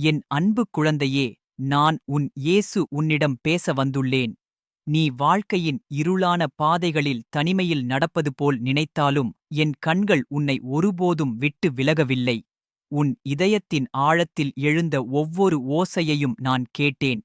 என் அன்பு குழந்தையே நான் உன் இயேசு உன்னிடம் பேச வந்துள்ளேன். நீ வாழ்க்கையின் இருளான பாதைகளில் தனிமையில் நடப்பது போல் நினைத்தாலும் என் கண்கள் உன்னை ஒருபோதும் விட்டு விலகவில்லை. உன் இதயத்தின் ஆழத்தில் எழுந்த ஒவ்வொரு ஓசையையும் நான் கேட்டேன்.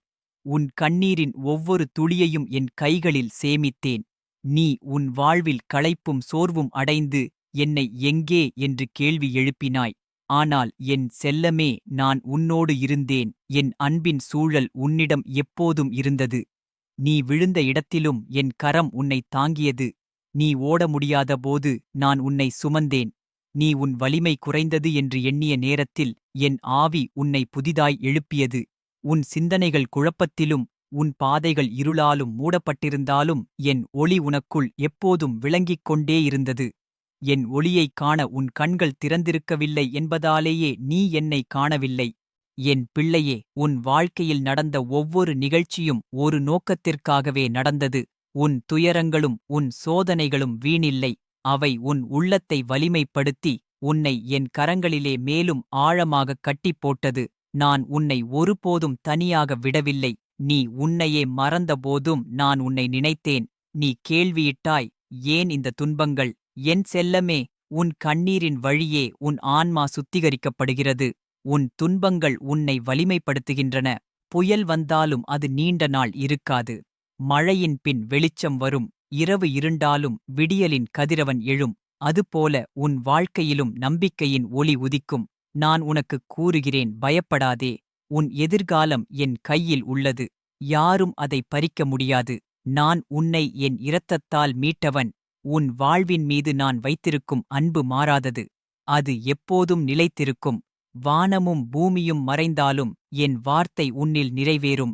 உன் கண்ணீரின் ஒவ்வொரு துளியையும் என் கைகளில் சேமித்தேன். நீ உன் வாழ்வில் களைப்பும் சோர்வும் அடைந்து என்னை எங்கே? என்று கேள்வி எழுப்பினாய். ஆனால் என் செல்லமே நான் உன்னோடு இருந்தேன். என் அன்பின் சூழல் உன்னிடம் எப்போதும் இருந்தது. நீ விழுந்த இடத்திலும் என் கரம் உன்னை தாங்கியது. நீ ஓட முடியாதபோது நான் உன்னை சுமந்தேன். நீ உன் வலிமை குறைந்தது என்று எண்ணிய நேரத்தில் என் ஆவி உன்னை புதிதாய் எழுப்பியது. உன் சிந்தனைகள் குழப்பத்திலும் உன் பாதைகள் இருளாலும் மூடப்பட்டிருந்தாலும் என் ஒளி உனக்குள் எப்போதும் விளங்கிக் கொண்டே இருந்தது. என் ஒளியைக் காண உன் கண்கள் திறந்திருக்கவில்லை என்பதாலேயே நீ என்னை காணவில்லை. என் பிள்ளையே உன் வாழ்க்கையில் நடந்த ஒவ்வொரு நிகழ்ச்சியும் ஒரு நோக்கத்திற்காகவே நடந்தது. உன் துயரங்களும் உன் சோதனைகளும் வீணில்லை. அவை உன் உள்ளத்தை வலிமைப்படுத்தி உன்னை என் கரங்களிலே மேலும் ஆழமாக கட்டிப் போட்டது நான் உன்னை ஒருபோதும் தனியாக விடவில்லை. நீ உன்னையே மறந்தபோதும் நான் உன்னை நினைத்தேன். நீ கேள்வியிட்டாய் ஏன் இந்த துன்பங்கள்? என் செல்லமே உன் கண்ணீரின் வழியே உன் ஆன்மா சுத்திகரிக்கப்படுகிறது. உன் துன்பங்கள் உன்னை வலிமைப்படுத்துகின்றன. புயல் வந்தாலும் அது நீண்ட நாள் இருக்காது. மழையின் பின் வெளிச்சம் வரும். இரவு இருண்டாலும் விடியலின் கதிரவன் எழும். அதுபோல உன் வாழ்க்கையிலும் நம்பிக்கையின் ஒளி உதிக்கும். நான் உனக்குக் கூறுகிறேன் பயப்படாதே. உன் எதிர்காலம் என் கையில் உள்ளது. யாரும் அதை பறிக்க முடியாது. நான் உன்னை என் இரத்தத்தால் மீட்டவன். உன் வாழ்வின் மீது நான் வைத்திருக்கும் அன்பு மாறாதது. அது எப்போதும் நிலைத்திருக்கும். வானமும் பூமியும் மறைந்தாலும் என் வார்த்தை உன்னில் நிறைவேறும்.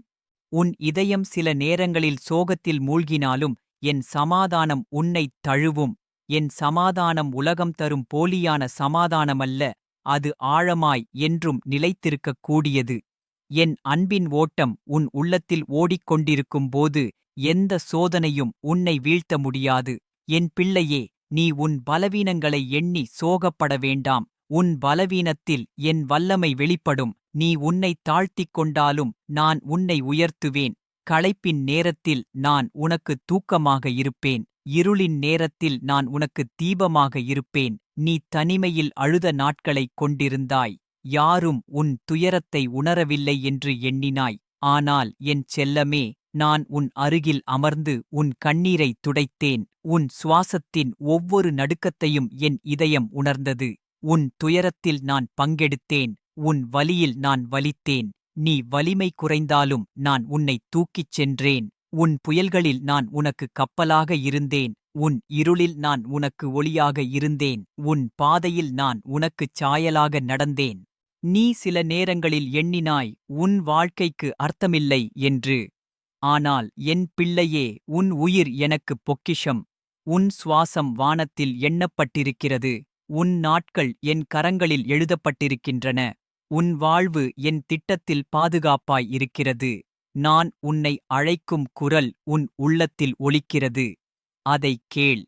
உன் இதயம் சில நேரங்களில் சோகத்தில் மூழ்கினாலும் என் சமாதானம் உன்னைத் தழுவும். என் சமாதானம் உலகம் தரும் போலியான சமாதானமல்ல அது ஆழமாய் என்றும் நிலைத்திருக்கக் கூடியது என் அன்பின் ஓட்டம் உன் உள்ளத்தில் ஓடிக்கொண்டிருக்கும்போது எந்த சோதனையும் உன்னை வீழ்த்த முடியாது. என் பிள்ளையே நீ உன் பலவீனங்களை எண்ணி சோகப்பட வேண்டாம். உன் பலவீனத்தில் என் வல்லமை வெளிப்படும். நீ உன்னை தாழ்த்திக் கொண்டாலும் நான் உன்னை உயர்த்துவேன். களைப்பின் நேரத்தில் நான் உனக்கு தூக்கமாக இருப்பேன். இருளின் நேரத்தில் நான் உனக்கு தீபமாக இருப்பேன். நீ தனிமையில் அழுத நாட்களைக் கொண்டிருந்தாய். யாரும் உன் துயரத்தை உணரவில்லை என்று எண்ணினாய். ஆனால் என் செல்லமே நான் உன் அருகில் அமர்ந்து உன் கண்ணீரைத் துடைத்தேன். உன் சுவாசத்தின் ஒவ்வொரு நடுக்கத்தையும் என் இதயம் உணர்ந்தது. உன் துயரத்தில் நான் பங்கெடுத்தேன். உன் வலியில் நான் வலித்தேன். நீ வலிமை குறைந்தாலும் நான் உன்னை தூக்கிச் சென்றேன். உன் புயல்களில் நான் உனக்கு கப்பலாக இருந்தேன். உன் இருளில் நான் உனக்கு ஒளியாக இருந்தேன். உன் பாதையில் நான் உனக்குச் சாயலாக நடந்தேன். நீ சில நேரங்களில் எண்ணினாய் உன் வாழ்க்கைக்கு அர்த்தமில்லை என்று. ஆனால் என் பிள்ளையே உன் உயிர் எனக்குப் பொக்கிஷம். உன் சுவாசம் வானத்தில் எண்ணப்பட்டிருக்கிறது. உன் நாட்கள் என் கரங்களில் எழுதப்பட்டிருக்கின்றன. உன் வாழ்வு என் திட்டத்தில் பாதுகாப்பாய் இருக்கிறது. நான் உன்னை அழைக்கும் குரல் உன் உள்ளத்தில் ஒலிக்கிறது. அதைக் கேள்.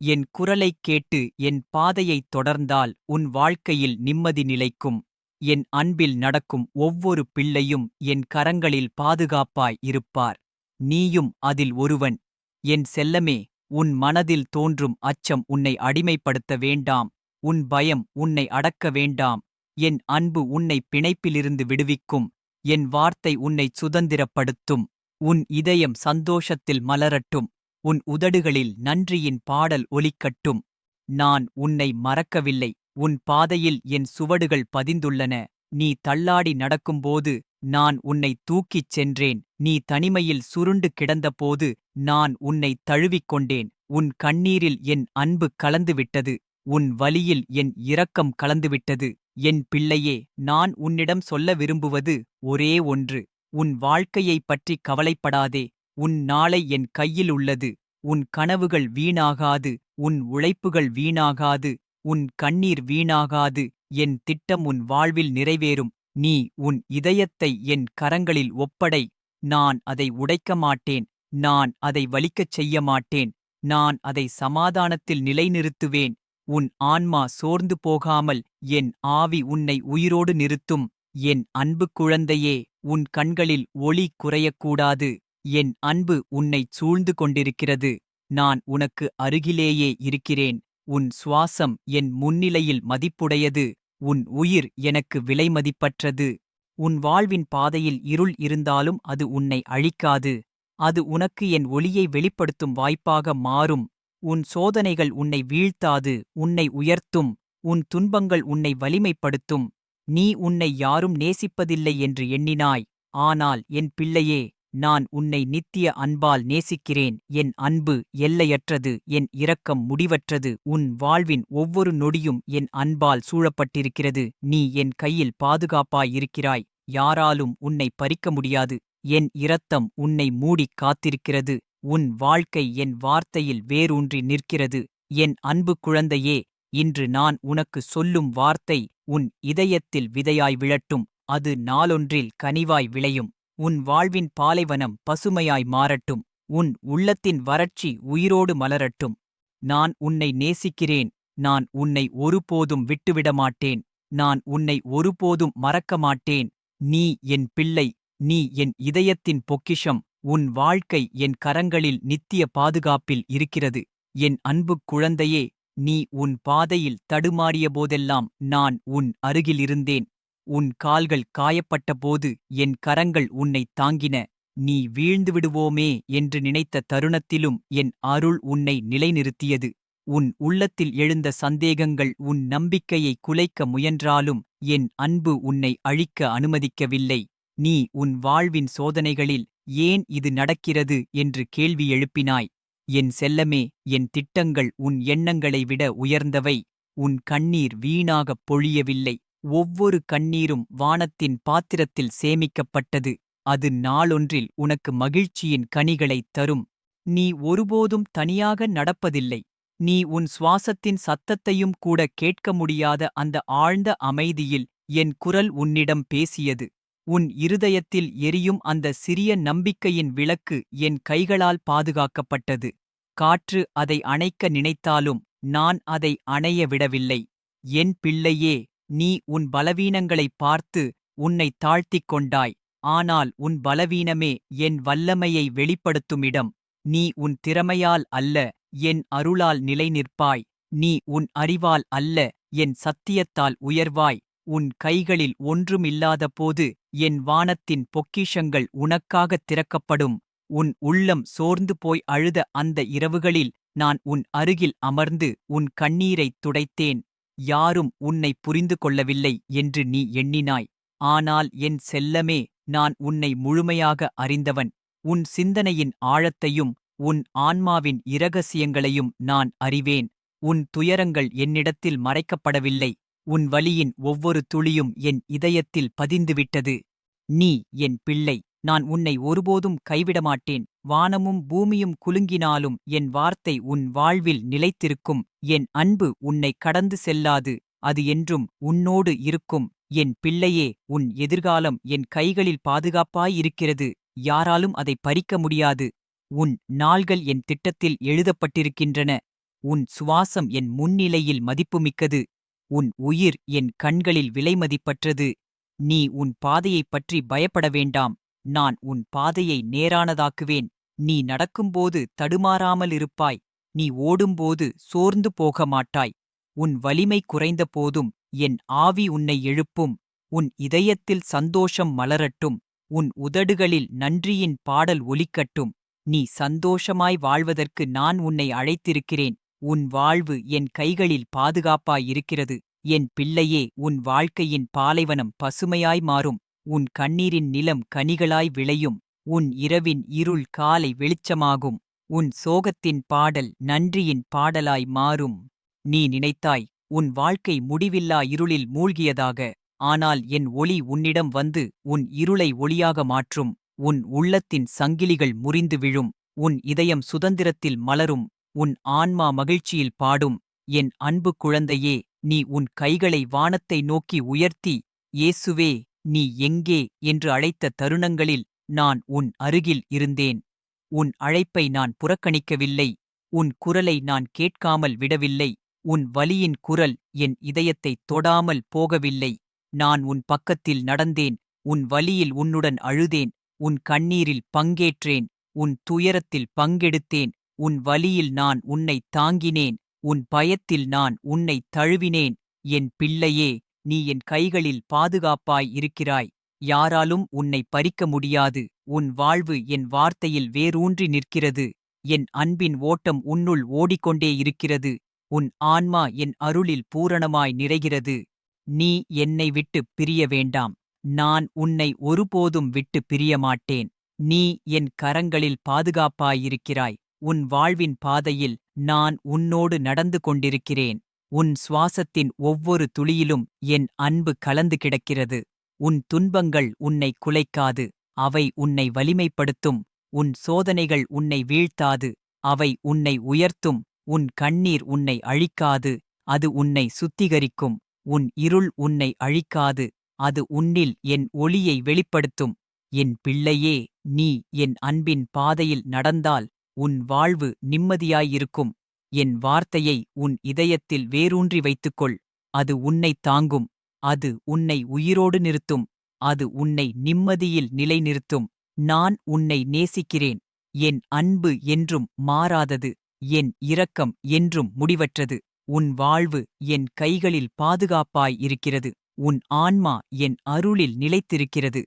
என் குரலைக் கேட்டு என் பாதையைத் தொடர்ந்தால் உன் வாழ்க்கையில் நிம்மதி நிலைக்கும். என் அன்பில் நடக்கும் ஒவ்வொரு பிள்ளையும் என் கரங்களில் பாதுகாப்பாய் இருப்பார். நீயும் அதில் ஒருவன். என் செல்லமே உன் மனதில் தோன்றும் அச்சம் உன்னை அடிமைப்படுத்த வேண்டாம். உன் பயம் உன்னை அடக்க வேண்டாம். என் அன்பு உன்னை பிணைப்பிலிருந்து விடுவிக்கும். என் வார்த்தை உன்னை சுதந்திரப்படுத்தும். உன் இதயம் சந்தோஷத்தில் மலரட்டும். உன் உதடுகளில் நன்றியின் பாடல் ஒலிக்கட்டும். நான் உன்னை மறக்கவில்லை. உன் பாதையில் என் சுவடுகள் பதிந்துள்ளன. நீ தள்ளாடி நடக்கும்போது நான் உன்னை தூக்கிச் சென்றேன். நீ தனிமையில் சுருண்டு கிடந்தபோது நான் உன்னை தழுவிக் கொண்டேன் உன் கண்ணீரில் என் அன்பு கலந்துவிட்டது. உன் வலியில் என் இரக்கம் கலந்துவிட்டது. என் பிள்ளையே நான் உன்னிடம் சொல்ல விரும்புவது ஒரே ஒன்று. உன் வாழ்க்கையைப் பற்றி கவலைப்படாதே. உன் நாளை என் கையில் உள்ளது. உன் கனவுகள் வீணாகாது. உன் உழைப்புகள் வீணாகாது. உன் கண்ணீர் வீணாகாது என் திட்டம் உன் வாழ்வில் நிறைவேறும் நீ உன் இதயத்தை என் கரங்களில் ஒப்படை நான் அதை உடைக்க மாட்டேன் நான் அதை வலிக்கச் செய்ய மாட்டேன் நான் அதை சமாதானத்தில் நிலைநிறுத்துவேன் உன் ஆன்மா சோர்ந்து போகாமல் என் ஆவி உன்னை உயிரோடு நிறுத்தும் என் அன்பு குழந்தையே உன் கண்களில் ஒளி குறையக்கூடாது என் அன்பு உன்னைச் சூழ்ந்து கொண்டிருக்கிறது நான் உனக்கு அருகிலேயே இருக்கிறேன் உன் சுவாசம் என் முன்னிலையில் மதிப்புடையது உன் உயிர் எனக்கு விலைமதிப்பற்றது உன் வாழ்வின் பாதையில் இருள் இருந்தாலும் அது உன்னை அழிக்காது. அது உனக்கு என் ஒளியை வெளிப்படுத்தும் வாய்ப்பாக மாறும். உன் சோதனைகள் உன்னை வீழ்த்தாது உன்னை உயர்த்தும். உன் துன்பங்கள் உன்னை வலிமைப்படுத்தும். நீ உன்னை யாரும் நேசிப்பதில்லை என்று எண்ணினாய். ஆனால் என் பிள்ளையே நான் உன்னை நித்திய அன்பால் நேசிக்கிறேன். என் அன்பு எல்லையற்றது. என் இரக்கம் முடிவற்றது. உன் வாழ்வின் ஒவ்வொரு நொடியும் என் அன்பால் சூழப்பட்டிருக்கிறது. நீ என் கையில் பாதுகாப்பாயிருக்கிறாய். யாராலும் உன்னை பறிக்க முடியாது. என் இரத்தம் உன்னை மூடிக் காத்திருக்கிறது. உன் வாழ்க்கை என் வார்த்தையில் வேரூன்றி நிற்கிறது. என் அன்பு குழந்தையே இன்று நான் உனக்கு சொல்லும் வார்த்தை உன் இதயத்தில் விதையாய் விழட்டும். அது நாளொன்றில் கனிவாய் விளையும். உன் வாழ்வின் பாலைவனம் பசுமையாய் மாறட்டும். உன் உள்ளத்தின் வறட்சி உயிரோடு மலரட்டும். நான் உன்னை நேசிக்கிறேன். நான் உன்னை ஒருபோதும் விட்டுவிடமாட்டேன். நான் உன்னை ஒருபோதும் மறக்க மாட்டேன் நீ என் பிள்ளை. நீ என் இதயத்தின் பொக்கிஷம். உன் வாழ்க்கை என் கரங்களில் நித்திய பாதுகாப்பில் இருக்கிறது. என் அன்புக் குழந்தையே நீ உன் பாதையில் தடுமாறிய போதெல்லாம் நான் உன் அருகில் இருந்தேன். உன் கால்கள் காயப்பட்டபோது என் கரங்கள் உன்னை தாங்கின. நீ வீழ்ந்து விடுவோமே என்று நினைத்த தருணத்திலும் என் அருள் உன்னை நிலைநிறுத்தியது. உன் உள்ளத்தில் எழுந்த சந்தேகங்கள் உன் நம்பிக்கையை குலைக்க முயன்றாலும் என் அன்பு உன்னை அழிக்க அனுமதிக்கவில்லை. நீ உன் வாழ்வின் சோதனைகளில் ஏன் இது நடக்கிறது என்று கேள்வி எழுப்பினாய். என் செல்லமே என் திட்டங்கள் உன் எண்ணங்களை விட உயர்ந்தவை. உன் கண்ணீர் வீணாகப் பொழியவில்லை. ஒவ்வொரு கண்ணீரும் வானத்தின் பாத்திரத்தில் சேமிக்கப்பட்டது. அது நாளொன்றில் உனக்கு மகிழ்ச்சியின் கனிகளைத் தரும். நீ ஒருபோதும் தனியாக நடப்பதில்லை. நீ உன் சுவாசத்தின் சத்தத்தையும் கூட கேட்க முடியாத அந்த ஆழ்ந்த அமைதியில் என் குரல் உன்னிடம் பேசியது. உன் இருதயத்தில் எரியும் அந்த சிறிய நம்பிக்கையின் விளக்கு என் கைகளால் பாதுகாக்கப்பட்டது. காற்று அதை அணைக்க நினைத்தாலும் நான் அதை அணைய விடவில்லை. என் பிள்ளையே நீ உன் பலவீனங்களைப் பார்த்து உன்னை தாழ்த்திக் கொண்டாய். ஆனால் உன் பலவீனமே என் வல்லமையை வெளிப்படுத்துமிடம் நீ உன் திறமையால் அல்ல என் அருளால் நிலைநிற்பாய். நீ உன் அறிவால் அல்ல என் சத்தியத்தால் உயர்வாய். உன் கைகளில் ஒன்றுமில்லாதபோது என் வானத்தின் பொக்கிஷங்கள் உனக்காகத் திறக்கப்படும். உன் உள்ளம் சோர்ந்து போய் அழுத அந்த இரவுகளில் நான் உன் அருகில் அமர்ந்து உன் கண்ணீரைத் துடைத்தேன். யாரும் உன்னை புரிந்து கொள்ளவில்லை என்று நீ எண்ணினாய். ஆனால் என் செல்லமே நான் உன்னை முழுமையாக அறிந்தவன். உன் சிந்தனையின் ஆழத்தையும் உன் ஆன்மாவின் இரகசியங்களையும் நான் அறிவேன். உன் துயரங்கள் என்னிடத்தில் மறைக்கப்படவில்லை. உன் வலியின் ஒவ்வொரு துளியும் என் இதயத்தில் பதிந்துவிட்டது. நீ என் பிள்ளை. நான் உன்னை ஒருபோதும் கைவிடமாட்டேன். வானமும் பூமியும் குலுங்கினாலும் என் வார்த்தை உன் வாழ்வில் நிலைத்திருக்கும். என் அன்பு உன்னை கடந்து செல்லாது. அது என்றும் உன்னோடு இருக்கும். என் பிள்ளையே உன் எதிர்காலம் என் கைகளில் பாதுகாப்பாயிருக்கிறது. யாராலும் அதை பறிக்க முடியாது. உன் நாள்கள் என் திட்டத்தில் எழுதப்பட்டிருக்கின்றன. உன் சுவாசம் என் முன்னிலையில் மதிப்புமிக்கது. உன் உயிர் என் கண்களில் விலைமதிப்பற்றது. நீ உன் பாதையைப் பற்றி பயப்பட வேண்டாம். நான் உன் பாதையை நேரானதாக்குவேன். நீ நடக்கும்போது தடுமாறாமல் இருப்பாய். நீ ஓடும்போது சோர்ந்து போக மாட்டாய் உன் வலிமை குறைந்த போதும் என் ஆவி உன்னை எழுப்பும். உன் இதயத்தில் சந்தோஷம் மலரட்டும். உன் உதடுகளில் நன்றியின் பாடல் ஒலிக்கட்டும். நீ சந்தோஷமாய் வாழ்வதற்கு நான் உன்னை அழைத்திருக்கிறேன். உன் வாழ்வு என் கைகளில் பாதுகாப்பாயிருக்கிறது என் பிள்ளையே உன் வாழ்க்கையின் பாலைவனம் பசுமையாய் மாறும். உன் கண்ணீரின் நிலம் கனிகளாய் விளையும் உன் இரவின் இருள் காலை வெளிச்சமாகும் உன் சோகத்தின் பாடல் நன்றியின் பாடலாய் மாறும். நீ நினைத்தாய் உன் வாழ்க்கை முடிவில்லா இருளில் மூழ்கியதாக ஆனால் என் ஒளி உன்னிடம் வந்து உன் இருளை ஒளியாக மாற்றும் உன் உள்ளத்தின் சங்கிலிகள் முறிந்து விழும் உன் இதயம் சுதந்திரத்தில் மலரும் உன் ஆன்மா மகிழ்ச்சியில் பாடும் என் அன்பு குழந்தையே நீ உன் கைகளை வானத்தை நோக்கி உயர்த்தி இயேசுவே நீ எங்கே என்று அழைத்த தருணங்களில் நான் உன் அருகில் இருந்தேன். உன் அழைப்பை நான் புறக்கணிக்கவில்லை. உன் குரலை நான் கேட்காமல் விடவில்லை. உன் வலியின் குரல் என் இதயத்தை தொடாமல் போகவில்லை. நான் உன் பக்கத்தில் நடந்தேன். உன் வலியில் உன்னுடன் அழுதேன். உன் கண்ணீரில் பங்கேற்றேன். உன் துயரத்தில் பங்கெடுத்தேன். உன் வலியில் நான் உன்னை தாங்கினேன். உன் பயத்தில் நான் உன்னை தழுவினேன். என் பிள்ளையே நீ என் கைகளில் பாதுகாப்பாய் இருக்கிறாய். யாராலும் உன்னை பறிக்க முடியாது. உன் வாழ்வு என் வார்த்தையில் வேரூன்றி நிற்கிறது. என் அன்பின் ஓட்டம் உன்னுள் ஓடிக்கொண்டே இருக்கிறது. உன் ஆன்மா என் அருளில் பூரணமாய் நிறைகிறது. நீ என்னை விட்டு பிரிய வேண்டாம். நான் உன்னை ஒருபோதும் விட்டு பிரியமாட்டேன் நீ என் கரங்களில் பாதுகாப்பாயிருக்கிறாய் உன் வாழ்வின் பாதையில் நான் உன்னோடு நடந்து கொண்டிருக்கிறேன். உன் சுவாசத்தின் ஒவ்வொரு துளியிலும் என் அன்பு கலந்து கிடக்கிறது. உன் துன்பங்கள் உன்னை குலைக்காது. அவை உன்னை வலிமைப்படுத்தும். உன் சோதனைகள் உன்னை வீழ்த்தாது. அவை உன்னை உயர்த்தும். உன் கண்ணீர் உன்னை அழிக்காது. அது உன்னை சுத்திகரிக்கும். உன் இருள் உன்னை அழிக்காது. அது உன்னில் என் ஒளியை வெளிப்படுத்தும். என் பிள்ளையே நீ என் அன்பின் பாதையில் நடந்தால் உன் வாழ்வு நிம்மதியாயிருக்கும். என் வார்த்தையை உன் இதயத்தில் வேரூன்றி வைத்துக்கொள். அது உன்னை தாங்கும். அது உன்னை உயிரோடு நிறுத்தும். அது உன்னை நிம்மதியில் நிலைநிறுத்தும். நான் உன்னை நேசிக்கிறேன். என் அன்பு என்றும் மாறாதது. என் இரக்கம் என்றும் முடிவற்றது. உன் வாழ்வு என் கைகளில் பாதுகாப்பாய் இருக்கிறது. உன் ஆன்மா என் அருளில் நிலைத்திருக்கிறது.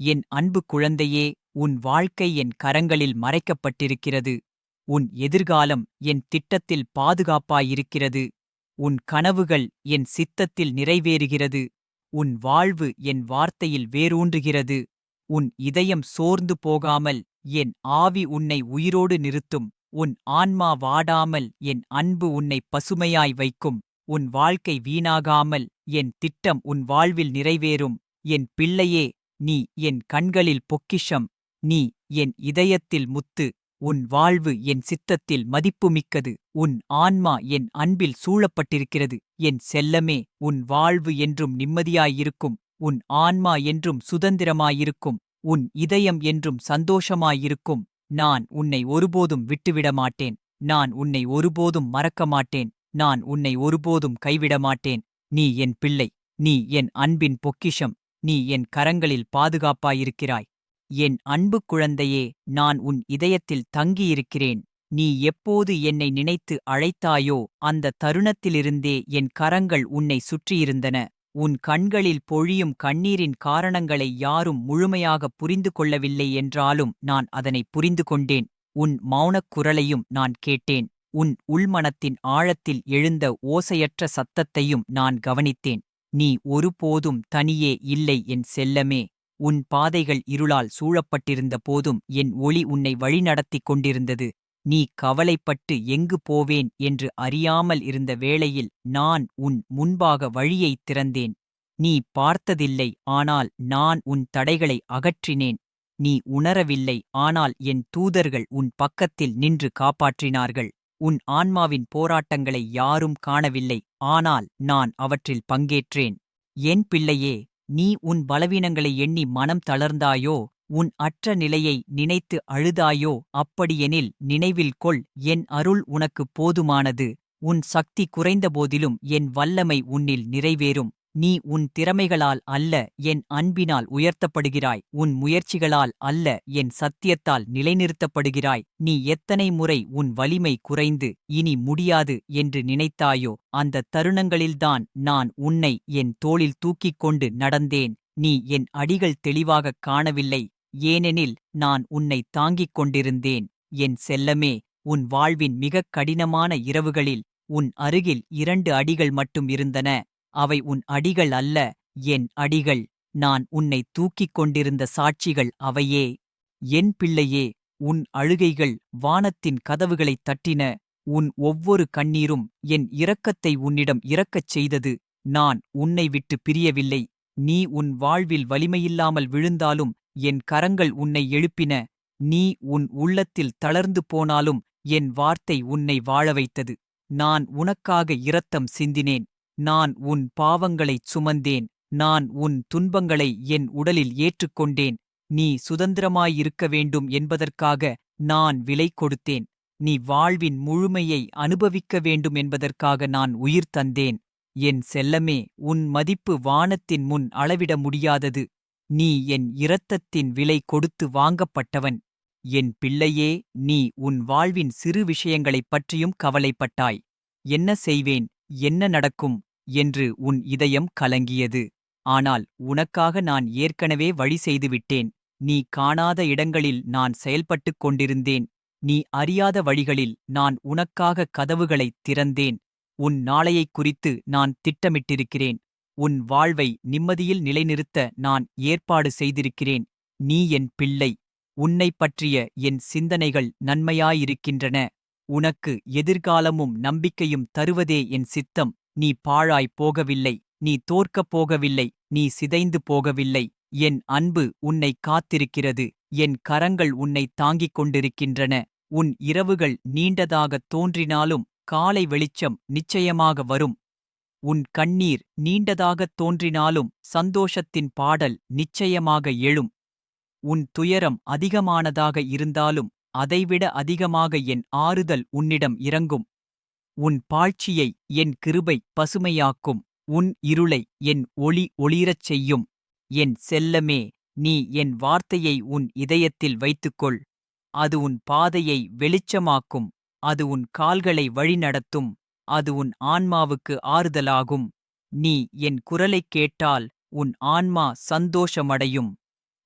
என் அன்பு குழந்தையே உன் வாழ்க்கை என் கரங்களில் மறைக்கப்பட்டிருக்கிறது. உன் எதிர்காலம் என் திட்டத்தில் பாதுகாப்பாயிருக்கிறது. உன் கனவுகள் என் சித்தத்தில் நிறைவேறுகிறது. உன் வாழ்வு என் வார்த்தையில் வேரூன்றுகிறது. உன் இதயம் சோர்ந்து போகாமல் என் ஆவி உன்னை உயிரோடு நிறுத்தும். உன் ஆன்மா வாடாமல் என் அன்பு உன்னை பசுமையாய் வைக்கும். உன் வாழ்க்கை வீணாகாமல் என் திட்டம் உன் வாழ்வில் நிறைவேறும். என் பிள்ளையே நீ என் கண்களில் பொக்கிஷம். நீ என் இதயத்தில் முத்து. உன் வாழ்வு என் சித்தத்தில் மதிப்புமிக்கது. உன் ஆன்மா என் அன்பில் சூழப்பட்டிருக்கிறது. என் செல்லமே உன் வாழ்வு என்றும் நிம்மதியாயிருக்கும். உன் ஆன்மா என்றும் சுதந்திரமாயிருக்கும். உன் இதயம் என்றும் சந்தோஷமாயிருக்கும். நான் உன்னை ஒருபோதும் விட்டுவிட மாட்டேன் நான் உன்னை ஒருபோதும் மறக்க மாட்டேன் நான் உன்னை ஒருபோதும் கைவிட மாட்டேன் நீ என் பிள்ளை. நீ என் அன்பின் பொக்கிஷம். நீ என் கரங்களில் பாதுகாப்பாயிருக்கிறாய். என் அன்பு குழந்தையே நான் உன் இதயத்தில் தங்கியிருக்கிறேன். நீ எப்போது என்னை நினைத்து அழைத்தாயோ அந்த தருணத்திலிருந்தே என் கரங்கள் உன்னை சுற்றியிருந்தன. உன் கண்களில் பொழியும் கண்ணீரின் காரணங்களை யாரும் முழுமையாக புரிந்து கொள்ளவில்லை என்றாலும் நான் அதனை புரிந்து கொண்டேன். உன் மௌனக் குரலையும் நான் கேட்டேன். உன் உள்மனத்தின் ஆழத்தில் எழுந்த ஓசையற்ற சத்தத்தையும் நான் கவனித்தேன். நீ ஒருபோதும் தனியே இல்லை என் செல்லமே. உன் பாதைகள் இருளால் சூழப்பட்டிருந்த போதும் என் ஒளி உன்னை வழிநடத்திக் கொண்டிருந்தது. நீ கவலைப்பட்டு எங்கு போவேன் என்று அறியாமல் இருந்த வேளையில் நான் உன் முன்பாக வழியைத் திறந்தேன். நீ பார்த்ததில்லை ஆனால் நான் உன் தடைகளை அகற்றினேன். நீ உணரவில்லை ஆனால் என் தூதர்கள் உன் பக்கத்தில் நின்று காப்பாற்றினார்கள். உன் ஆன்மாவின் போராட்டங்களை யாரும் காணவில்லை ஆனால் நான் அவற்றில் பங்கேற்றேன். என் பிள்ளையே நீ உன் பலவீனங்களை எண்ணி மனம் தளர்ந்தாயோ உன் அற்ற நிலையை நினைத்து அழுதாயோ அப்படியெனில் நினைவில் கொள் என் அருள் உனக்கு போதுமானது. உன் சக்தி குறைந்தபோதிலும் என் வல்லமை உன்னில் நிறைவேறும். நீ உன் திறமைகளால் அல்ல என் அன்பினால் உயர்த்தப்படுகிறாய். உன் முயற்சிகளால் அல்ல என் சத்தியத்தால் நிலைநிறுத்தப்படுகிறாய். நீ எத்தனை முறை உன் வலிமை குறைந்து இனி முடியாது என்று நினைத்தாயோ அந்த தருணங்களில்தான் நான் உன்னை என் தோளில் தூக்கிக் கொண்டு நடந்தேன். நீ என் அடிகள் தெளிவாகக் காணவில்லை. ஏனெனில் நான் உன்னை தாங்கிக் கொண்டிருந்தேன். என் செல்லமே உன் வாழ்வின் மிகக் கடினமான இரவுகளில் உன் அருகில் இரண்டு அடிகள் மட்டும் இருந்தன. அவை உன் அடிகள் அல்ல என் அடிகள். நான் உன்னை தூக்கிக் கொண்டிருந்த சாட்சிகள் அவையே. என் பிள்ளையே உன் அழுகைகள் வானத்தின் கதவுகளைத் தட்டின உன் ஒவ்வொரு கண்ணீரும் என் இரக்கத்தை உன்னிடம் இறக்கச் செய்தது. நான் உன்னை விட்டு பிரியவில்லை. நீ உன் வாழ்வில் வலிமையில்லாமல் விழுந்தாலும் என் கரங்கள் உன்னை எழுப்பின. நீ உன் உள்ளத்தில் தளர்ந்து போனாலும் என் வார்த்தை உன்னை வாழ வைத்தது. நான் உனக்காக இரத்தம் சிந்தினேன். நான் உன் பாவங்களைச் சுமந்தேன். நான் உன் துன்பங்களை என் உடலில் ஏற்றுக்கொண்டேன். நீ சுதந்திரமாயிருக்க வேண்டும் என்பதற்காக நான் விலை கொடுத்தேன். நீ வாழ்வின் முழுமையை அனுபவிக்க வேண்டும் என்பதற்காக நான் உயிர் தந்தேன். என் செல்லமே உன் மதிப்பு வானத்தின் முன் அளவிட முடியாதது. நீ என் இரத்தத்தின் விலை கொடுத்து வாங்கப்பட்டவன். என் பிள்ளையே நீ உன் வாழ்வின் சிறு விஷயங்களைப் பற்றியும் கவலைப்பட்டாய். என்ன செய்வேன்? என்ன நடக்கும்? என்று உன் இதயம் கலங்கியது. ஆனால் உனக்காக நான் ஏற்கனவே வழி செய்துவிட்டேன். நீ காணாத இடங்களில் நான் செயல்பட்டுக் கொண்டிருந்தேன். நீ அறியாத வழிகளில் நான் உனக்காக கதவுகளைத் திறந்தேன். உன் நாளையைக் குறித்து நான் திட்டமிட்டிருக்கிறேன். உன் வாழ்வை நிம்மதியில் நிலைநிறுத்த நான் ஏற்பாடு செய்திருக்கிறேன். நீ என் பிள்ளை. உன்னைப் பற்றிய என் சிந்தனைகள் நன்மையாயிருக்கின்றன. உனக்கு எதிர்காலமும் நம்பிக்கையும் தருவதே என் சித்தம். நீ பாழாய்ப் போகவில்லை நீ தோற்கப் போகவில்லை நீ சிதைந்து போகவில்லை. என் அன்பு உன்னை காத்திருக்கிறது என் கரங்கள் உன்னை தாங்கிக் கொண்டிருக்கின்றன. உன் இரவுகள் நீண்டதாகத் தோன்றினாலும் காலை வெளிச்சம் நிச்சயமாக வரும். உன் கண்ணீர் நீண்டதாகத் தோன்றினாலும் சந்தோஷத்தின் பாடல் நிச்சயமாக எழும். உன் துயரம் அதிகமானதாக இருந்தாலும் அதைவிட அதிகமாக என் ஆறுதல் உன்னிடம் இறங்கும். உன் பாழ்ச்சியை என் கிருபை பசுமையாக்கும். உன் இருளை என் ஒளி ஒளிரச் செய்யும். என் செல்லமே நீ என் வார்த்தையை உன் இதயத்தில் வைத்துக்கொள். அது உன் பாதையை வெளிச்சமாக்கும். அது உன் கால்களை வழிநடத்தும். அது உன் ஆன்மாவுக்கு ஆறுதலாகும். நீ என் குரலைக் கேட்டால் உன் ஆன்மா சந்தோஷமடையும்.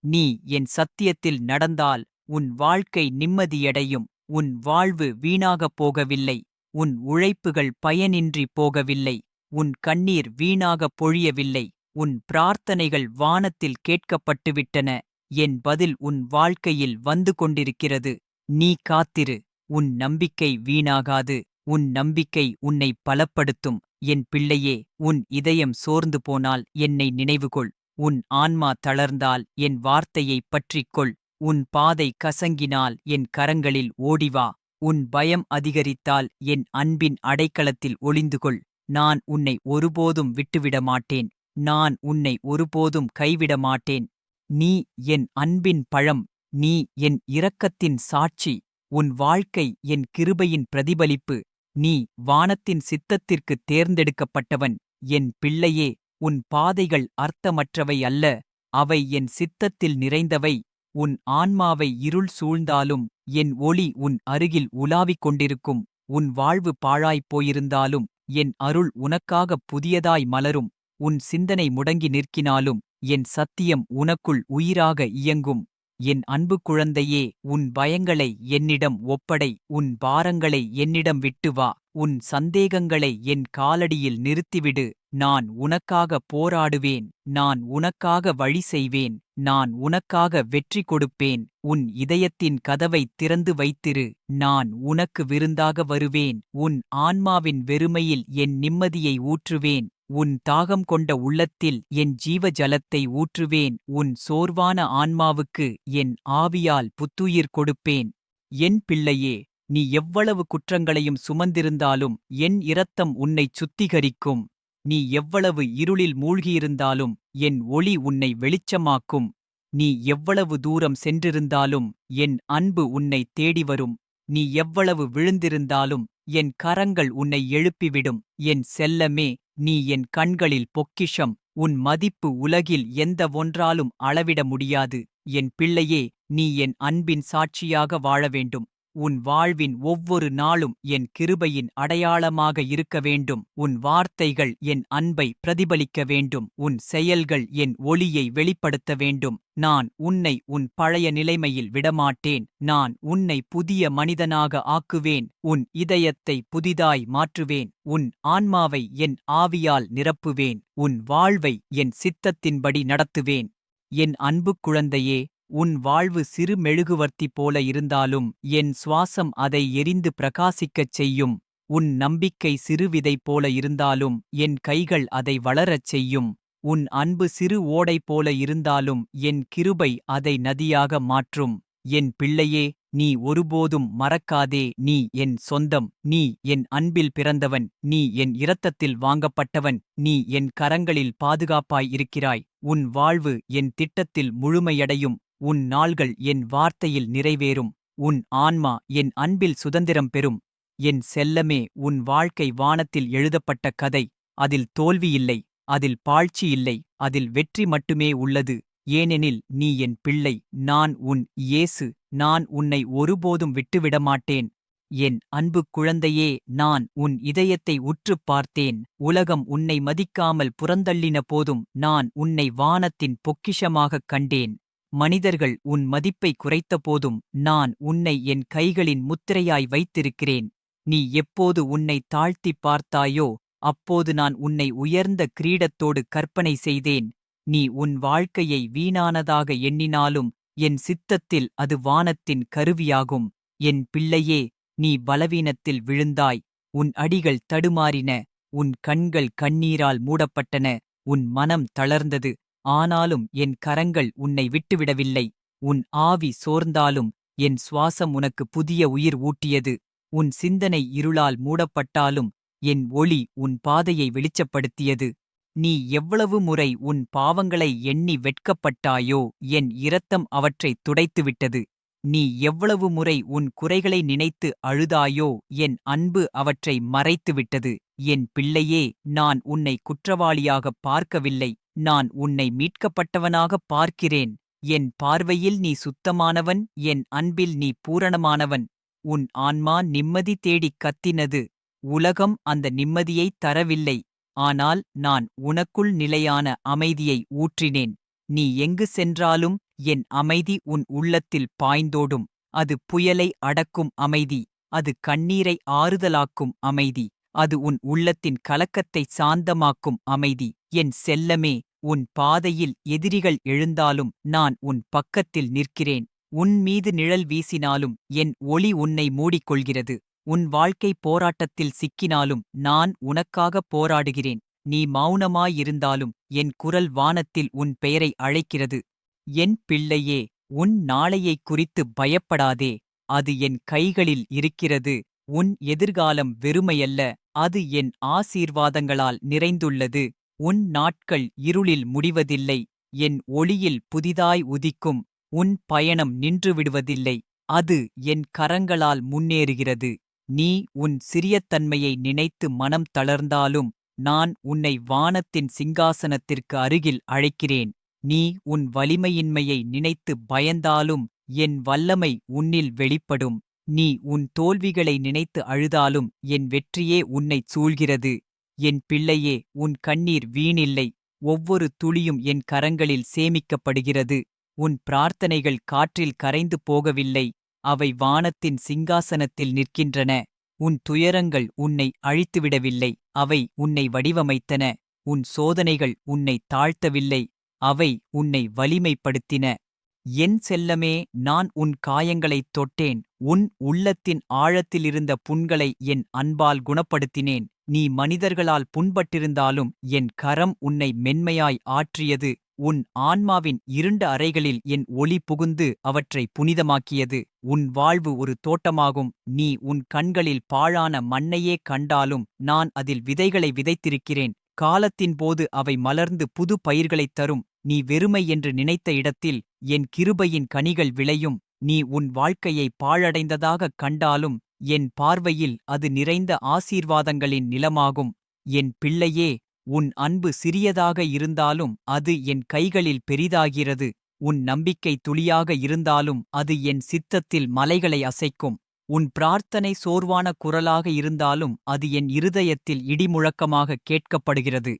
நீ என் சத்தியத்தில் நடந்தால் உன் வாழ்க்கை நிம்மதியடையும். உன் வாழ்வு வீணாகப் போகவில்லை. உன் உழைப்புகள் பயனின்றி போகவில்லை. உன் கண்ணீர் வீணாகப் பொழியவில்லை. உன் பிரார்த்தனைகள் வானத்தில் கேட்கப்பட்டுவிட்டன. என் பதில் உன் வாழ்க்கையில் வந்து கொண்டிருக்கிறது. நீ காத்திரு. உன் நம்பிக்கை வீணாகாது. உன் நம்பிக்கை உன்னை பலப்படுத்தும். என் பிள்ளையே உன் இதயம் சோர்ந்து போனால் என்னை நினைவுகொள். உன் ஆன்மா தளர்ந்தால் என் வார்த்தையைப் பற்றிக்கொள் உன் பாதை கசங்கினால் என் கரங்களில் ஓடிவா உன் பயம் அதிகரித்தால் என் அன்பின் அடைக்கலத்தில் ஒளிந்துகொள். நான் உன்னை ஒருபோதும் விட்டுவிட மாட்டேன் நான் உன்னை ஒருபோதும் கைவிட மாட்டேன் நீ என் அன்பின் பழம். நீ என் இரக்கத்தின் சாட்சி. உன் வாழ்க்கை என் கிருபையின் பிரதிபலிப்பு. நீ வானத்தின் சித்தத்திற்கு தேர்ந்தெடுக்கப்பட்டவன். என் பிள்ளையே உன் பாதைகள் அர்த்தமற்றவை அல்ல. அவை என் சித்தத்தில் நிறைந்தவை. உன் ஆன்மாவை இருள் சூழ்ந்தாலும் என் ஒளி உன் அருகில் உலாவிக் கொண்டிருக்கும் உன் வாழ்வு பாழாய்ப் போயிருந்தாலும் என் அருள் உனக்காகப் புதியதாய் மலரும் உன் சிந்தனை முடங்கி நிற்கினாலும் என் சத்தியம் உனக்குள் உயிராக இயங்கும். என் அன்பு குழந்தையே உன் பயங்களை என்னிடம் ஒப்படை உன் பாரங்களை என்னிடம் விட்டு வா உன் சந்தேகங்களை என் காலடியில் நிறுத்திவிடு. நான் உனக்காக போராடுவேன் நான் உனக்காக வழி செய்வேன் நான் உனக்காக வெற்றி கொடுப்பேன் உன் இதயத்தின் கதவை திறந்து வைத்திரு நான் உனக்கு விருந்தாக வருவேன் உன் ஆன்மாவின் வெறுமையில் என் நிம்மதியை ஊற்றுவேன் உன் தாகம் கொண்ட உள்ளத்தில் என் ஜீவ ஜலத்தை ஊற்றுவேன் உன் சோர்வான ஆன்மாவுக்கு என் ஆவியால் புத்துயிர் கொடுப்பேன். என் பிள்ளையே நீ எவ்வளவு குற்றங்களையும் சுமந்திருந்தாலும் என் இரத்தம் உன்னைச் சுத்திகரிக்கும். நீ எவ்வளவு இருளில் மூழ்கியிருந்தாலும் என் ஒளி உன்னை வெளிச்சமாக்கும். நீ எவ்வளவு தூரம் சென்றிருந்தாலும் என் அன்பு உன்னை தேடி வரும் நீ எவ்வளவு விழுந்திருந்தாலும் என் கரங்கள் உன்னை எழுப்பிவிடும். என் செல்லமே நீ என் கண்களில் பொக்கிஷம். உன் மதிப்பு உலகில் எந்த ஒன்றாலும் அளவிட முடியாது. என் பிள்ளையே நீ என் அன்பின் சாட்சியாக வாழ வேண்டும். உன் வாழ்வின் ஒவ்வொரு நாளும் என் கிருபையின் அடையாளமாக இருக்க வேண்டும். உன் வார்த்தைகள் என் அன்பை பிரதிபலிக்க வேண்டும். உன் செயல்கள் என் ஒளியை வெளிப்படுத்த வேண்டும். நான் உன்னை உன் பழைய நிலைமையில் விடமாட்டேன். நான் உன்னை புதிய மனிதனாக ஆக்குவேன். உன் இதயத்தை புதிதாய் மாற்றுவேன். உன் ஆன்மாவை என் ஆவியால் நிரப்புவேன். உன் வாழ்வை என் சித்தத்தின்படி நடத்துவேன். என் அன்பு குழந்தையே உன் வாழ்வு சிறு மெழுகுவர்த்தி போல இருந்தாலும் என் சுவாசம் அதை எரிந்து பிரகாசிக்கச் செய்யும். உன் நம்பிக்கை சிறுவிதை போல இருந்தாலும் என் கைகள் அதை வளரச் செய்யும். உன் அன்பு சிறு ஓடை போல இருந்தாலும் என் கிருபை அதை நதியாக மாற்றும். என் பிள்ளையே நீ ஒருபோதும் மறக்காதே. நீ என் சொந்தம் நீ என் அன்பில் பிறந்தவன் நீ என் இரத்தத்தில் வாங்கப்பட்டவன் நீ என் கரங்களில் பாதுகாப்பாய் இருக்கிறாய். உன் வாழ்வு என் திட்டத்தில் முழுமையடையும். உன் நாள்கள் என் வார்த்தையில் நிறைவேறும். உன் ஆன்மா என் அன்பில் சுதந்திரம் பெறும். என் செல்லமே உன் வாழ்க்கை வானத்தில் எழுதப்பட்ட கதை. அதில் தோல்வியில்லை அதில் பாழ்ச்சி இல்லை அதில் வெற்றி மட்டுமே உள்ளது. ஏனெனில் நீ என் பிள்ளை நான் உன் இயேசு நான் உன்னை ஒருபோதும் விட்டுவிடமாட்டேன். என் அன்பு குழந்தையே நான் உன் இதயத்தை உற்றுப் பார்த்தேன். உலகம் உன்னை மதிக்காமல் புறந்தள்ளின போதும் நான் உன்னை வானத்தின் பொக்கிஷமாகக் கண்டேன். மனிதர்கள் உன் மதிப்பை குறைத்தபோதும் நான் உன்னை என் கைகளின் முத்திரையாய் வைத்திருக்கிறேன். நீ எப்போது உன்னை தாழ்த்திப் பார்த்தாயோ அப்போது நான் உன்னை உயர்ந்த கிரீடத்தோடு கற்பனை செய்தேன். நீ உன் வாழ்க்கையை வீணானதாக எண்ணினாலும் என் சித்தத்தில் அது வானத்தின் கருவியாகும். என் பிள்ளையே நீ பலவீனத்தில் விழுந்தாய். உன் அடிகள் தடுமாறின உன் கண்கள் கண்ணீரால் மூடப்பட்டன உன் மனம் தளர்ந்தது. ஆனாலும் என் கரங்கள் உன்னை விட்டுவிடவில்லை. உன் ஆவி சோர்ந்தாலும் என் சுவாசம் உனக்கு புதிய உயிர் ஊட்டியது. உன் சிந்தனை இருளால் மூடப்பட்டாலும் என் ஒளி உன் பாதையை வெளிச்சப்படுத்தியது. நீ எவ்வளவு முறை உன் பாவங்களை எண்ணி வெட்கப்பட்டாயோ என் இரத்தம் அவற்றைத் துடைத்துவிட்டது. நீ எவ்வளவு முறை உன் குறைகளை நினைத்து அழுதாயோ என் அன்பு அவற்றை மறைத்துவிட்டது. என் பிள்ளையே நான் உன்னை குற்றவாளியாகப் பார்க்கவில்லை. நான் உன்னை மீட்கப்பட்டவனாகப் பார்க்கிறேன். என் பார்வையில் நீ சுத்தமானவன். என் அன்பில் நீ பூரணமானவன். உன் ஆன்மா நிம்மதி தேடிக் கத்தினது. உலகம் அந்த நிம்மதியைத் தரவில்லை. ஆனால் நான் உனக்குள் நிலையான அமைதியை ஊற்றினேன். நீ எங்கு சென்றாலும் என் அமைதி உன் உள்ளத்தில் பாய்ந்தோடும். அது புயலை அடக்கும் அமைதி. அது கண்ணீரை ஆறுதலாக்கும் அமைதி. அது உன் உள்ளத்தின் கலக்கத்தை சாந்தமாக்கும் அமைதி. என் செல்லமே உன் பாதையில் எதிரிகள் எழுந்தாலும் நான் உன் பக்கத்தில் நிற்கிறேன். உன் மீது நிழல் வீசினாலும் என் ஒளி உன்னை மூடிக்கொள்கிறது. உன் வாழ்க்கை போராட்டத்தில் சிக்கினாலும் நான் உனக்காக போராடுகிறேன். நீ மௌனமாயிருந்தாலும் என் குரல் வானத்தில் உன் பெயரை அழைக்கிறது. என் பிள்ளையே உன் நாளையைக் குறித்து பயப்படாதே. அது என் கைகளில் இருக்கிறது. உன் எதிர்காலம் வெறுமையல்ல. அது என் ஆசீர்வாதங்களால் நிறைந்துள்ளது. உன் நாட்கள் இருளில் முடிவதில்லை. என் ஒளியில் புதிதாய் உதிக்கும். உன் பயணம் நின்றுவிடுவதில்லை. அது என் கரங்களால் முன்னேறுகிறது. நீ உன் சிறியத்தன்மையை நினைத்து மனம் தளர்ந்தாலும் நான் உன்னை வானத்தின் சிங்காசனத்திற்கு அருகில் அழைக்கிறேன். நீ உன் வலிமையின்மையை நினைத்து பயந்தாலும் என் வல்லமை உன்னில் வெளிப்படும். நீ உன் தோல்விகளை நினைத்து அழுதாலும் என் வெற்றியே உன்னைச் சூழ்கிறது. என் பிள்ளையே உன் கண்ணீர் வீணில்லை. ஒவ்வொரு துளியும் என் கரங்களில் சேமிக்கப்படுகிறது. உன் பிரார்த்தனைகள் காற்றில் கரைந்து போகவில்லை. அவை வானத்தின் சிங்காசனத்தில் நிற்கின்றன. உன் துயரங்கள் உன்னை அழித்துவிடவில்லை. அவை உன்னை வடிவமைத்தன. உன் சோதனைகள் உன்னை தாழ்த்தவில்லை. அவை உன்னை வலிமைப்படுத்தின. என் செல்லமே நான் உன் காயங்களைத் தொட்டேன். உன் உள்ளத்தின் ஆழத்திலிருந்த புண்களை என் அன்பால் குணப்படுத்தினேன். நீ மனிதர்களால் புண்பட்டிருந்தாலும் என் கரம் உன்னை மென்மையாய் ஆற்றியது. உன் ஆன்மாவின் இருண்ட அறைகளில் என் ஒளி புகுந்து அவற்றை புனிதமாக்கியது. உன் வாழ்வு ஒரு தோட்டமாகும். நீ உன் கண்களில் பாழான மண்ணையே கண்டாலும் நான் அதில் விதைகளை விதைத்திருக்கிறேன். காலத்தின் போது அவை மலர்ந்து புது பயிர்களைத் தரும். நீ வெறுமை என்று நினைத்த இடத்தில் என் கிருபையின் கனிகள் விளையும். நீ உன் வாழ்க்கையை பாழடைந்ததாகக் கண்டாலும் என் பார்வையில் அது நிறைந்த ஆசீர்வாதங்களின் நிலமாகும். என் பிள்ளையே உன் அன்பு சிறியதாக இருந்தாலும் அது என் கைகளில் பெரிதாகிறது. உன் நம்பிக்கை துளியாக இருந்தாலும் அது என் சித்தத்தில் மலைகளை அசைக்கும். உன் பிரார்த்தனை சோர்வான குரலாக இருந்தாலும் அது என் இருதயத்தில் இடிமுழக்கமாக கேட்கப்படுகிறது.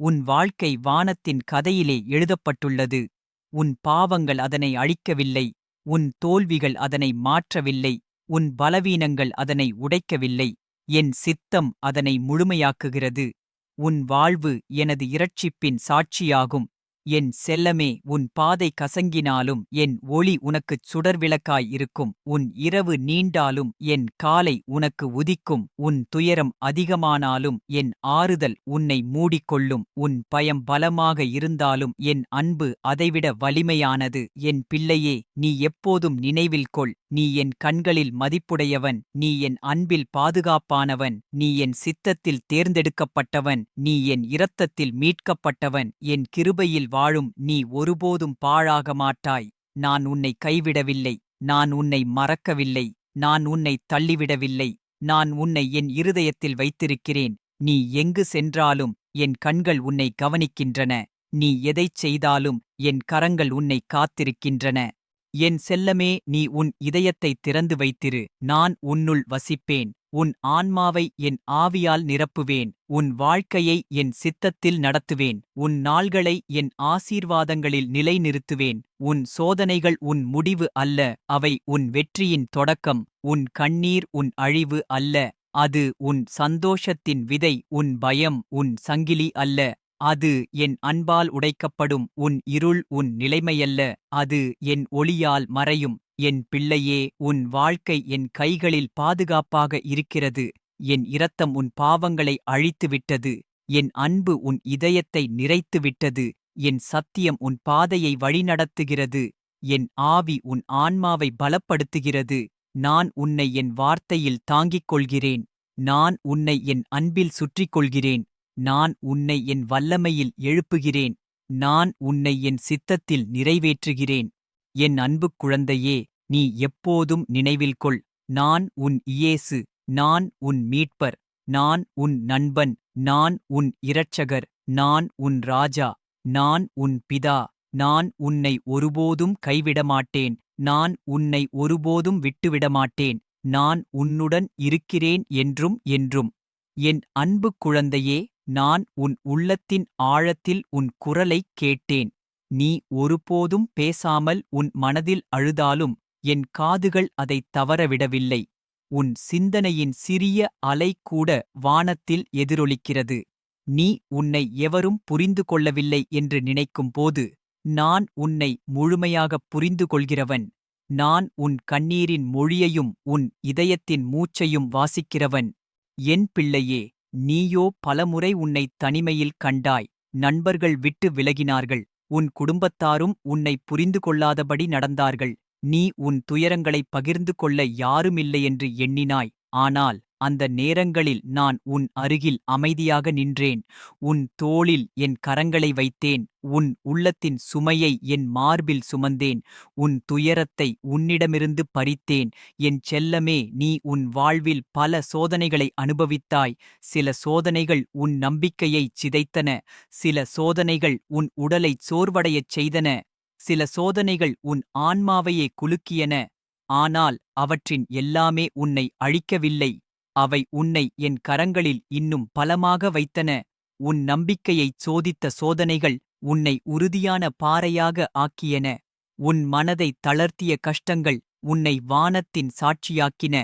உன் வாழ்க்கை வானத்தின் கதையிலே எழுதப்பட்டுள்ளது. உன் பாவங்கள் அதனை அழிக்கவில்லை. உன் தோல்விகள் அதனை மாற்றவில்லை. உன் பலவீனங்கள் அதனை உடைக்கவில்லை. என் சித்தம் அதனை முழுமையாக்குகிறது. உன் வாழ்வு எனது இரட்சிப்பின் சாட்சியாகும். என் செல்லமே உன் பாதை கசங்கினாலும் என் ஒளி உனக்குச் சுடர்விளக்காய் இருக்கும் உன் இரவு நீண்டாலும் என் காலை உனக்கு உதிக்கும் உன் துயரம் அதிகமானாலும் என் ஆறுதல் உன்னை மூடிக்கொள்ளும் உன் பயம் பலமாக இருந்தாலும் என் அன்பு அதைவிட வலிமையானது என் பிள்ளையே நீ எப்போதும் நினைவில் கொள் நீ என் கண்களில் மதிப்புடையவன் நீ என் அன்பில் பாதுகாப்பானவன் நீ என் சித்தத்தில் தேர்ந்தெடுக்கப்பட்டவன் நீ என் இரத்தத்தில் மீட்கப்பட்டவன் என் கிருபையில் வாழும் நீ ஒருபோதும் பாழாக மாட்டாய். நான் உன்னை கைவிடவில்லை. நான் உன்னை மறக்கவில்லை. நான் உன்னை தள்ளிவிடவில்லை. நான் உன்னை என் இருதயத்தில் வைத்திருக்கிறேன். நீ எங்கு சென்றாலும் என் கண்கள் உன்னை கவனிக்கின்றன. நீ எதைச் செய்தாலும் என் கரங்கள் உன்னை காத்திருக்கின்றன. என் செல்லமே நீ உன் இதயத்தை திறந்து வைத்திரு. நான் உன்னுள் வசிப்பேன். உன் ஆன்மாவை என் ஆவியால் நிரப்புவேன். உன் வாழ்க்கையை என் சித்தத்தில் நடத்துவேன். உன் நாள்களை என் ஆசீர்வாதங்களில் நிலைநிறுத்துவேன். உன் சோதனைகள் உன் முடிவு அல்ல. அவை உன் வெற்றியின் தொடக்கம். உன் கண்ணீர் உன் அழிவு அல்ல. அது உன் சந்தோஷத்தின் விதை. உன் பயம் உன் சங்கிலி அல்ல. அது என் அன்பால் உடைக்கப்படும். உன் இருள் உன் நிலைமையல்ல. அது என் ஒளியால் மறையும். என் பிள்ளையே உன் வாழ்க்கை என் கைகளில் பாதுகாப்பாக இருக்கிறது. என் இரத்தம் உன் பாவங்களை அழித்துவிட்டது. என் அன்பு உன் இதயத்தை நிறைத்துவிட்டது. என் சத்தியம் உன் பாதையை வழிநடத்துகிறது. என் ஆவி உன் ஆன்மாவை பலப்படுத்துகிறது. நான் உன்னை என் வார்த்தையில் தாங்கிக் கொள்கிறேன். நான் உன்னை என் அன்பில் சுற்றிக் கொள்கிறேன். நான் உன்னை என் வல்லமையில் எழுப்புகிறேன். நான் உன்னை என் சித்தத்தில் நிறைவேற்றுகிறேன். என் அன்புக் குழந்தையே நீ எப்போதும் நினைவில் கொள். நான் உன் இயேசு நான் உன் மீட்பர் நான் உன் நண்பன் நான் உன் இரட்சகர் நான் உன் ராஜா நான் உன் பிதா நான் உன்னை ஒருபோதும் கைவிடமாட்டேன். நான் உன்னை ஒருபோதும் விட்டுவிடமாட்டேன். நான் உன்னுடன் இருக்கிறேன் என்றும் என்றும். என் அன்பு குழந்தையே நான் உன் உள்ளத்தின் ஆழத்தில் உன் குரலைக் கேட்டேன். நீ ஒருபோதும் பேசாமல் உன் மனதில் அழுதாலும் என் காதுகள் அதைத் தவறவிடவில்லை. உன் சிந்தனையின் சிறிய அலை கூட வானத்தில் எதிரொலிக்கிறது. நீ உன்னை எவரும் புரிந்து கொள்ளவில்லை என்று நினைக்கும் போது நான் உன்னை முழுமையாகப் புரிந்து கொள்கிறவன். நான் உன் கண்ணீரின் மொழியையும் உன் இதயத்தின் மூச்சையும் வாசிக்கிறவன். என் பிள்ளையே நீயோ பலமுறை உன்னை தனிமையில் கண்டாய். நண்பர்கள் விட்டு விலகினார்கள். உன் குடும்பத்தாரும் உன்னை புரிந்து கொள்ளாதபடி நடந்தார்கள். நீ உன் துயரங்களைப் பகிர்ந்து கொள்ள யாருமில்லையென்று எண்ணினாய். ஆனால் அந்த நேரங்களில் நான் உன் அருகில் அமைதியாக நின்றேன். உன் தோளில் என் கரங்களை வைத்தேன். உன் உள்ளத்தின் சுமையை என் மார்பில் சுமந்தேன். உன் துயரத்தை உன்னிடமிருந்து பறித்தேன். என் செல்லமே நீ உன் வாழ்வில் பல சோதனைகளை அனுபவித்தாய். சில சோதனைகள் உன் நம்பிக்கையைச் சிதைத்தன. சில சோதனைகள் உன் உடலைச் சோர்வடையச் செய்தன. சில சோதனைகள் உன் ஆன்மாவையே குலுக்கியன. ஆனால் அவற்றின் எல்லாமே உன்னை அழிக்கவில்லை. அவை உன்னை என் கரங்களில் இன்னும் பலமாக வைத்தன. உன் நம்பிக்கையைச் சோதித்த சோதனைகள் உன்னை உறுதியான பாறையாக ஆக்கியன. உன் மனதை தளர்த்திய கஷ்டங்கள் உன்னை வானத்தின் சாட்சியாக்கின.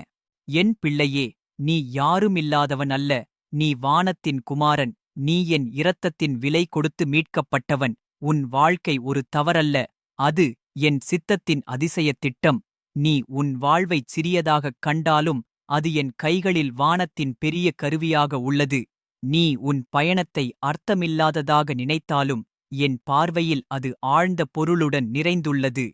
என் பிள்ளையே நீ யாருமில்லாதவன் அல்ல நீ வானத்தின் குமாரன். நீ என் இரத்தத்தின் விலை கொடுத்து மீட்கப்பட்டவன். உன் வாழ்க்கை ஒரு தவறல்ல. அது என் சித்தத்தின் அதிசயத் திட்டம். நீ உன் வாழ்வைச் சிறியதாகக் கண்டாலும் அது என் கைகளில் வானத்தின் பெரிய கருவியாக உள்ளது. நீ உன் பயணத்தை அர்த்தமில்லாததாக நினைத்தாலும் என் பார்வையில் அது ஆழ்ந்த பொருளுடன் நிறைந்துள்ளது.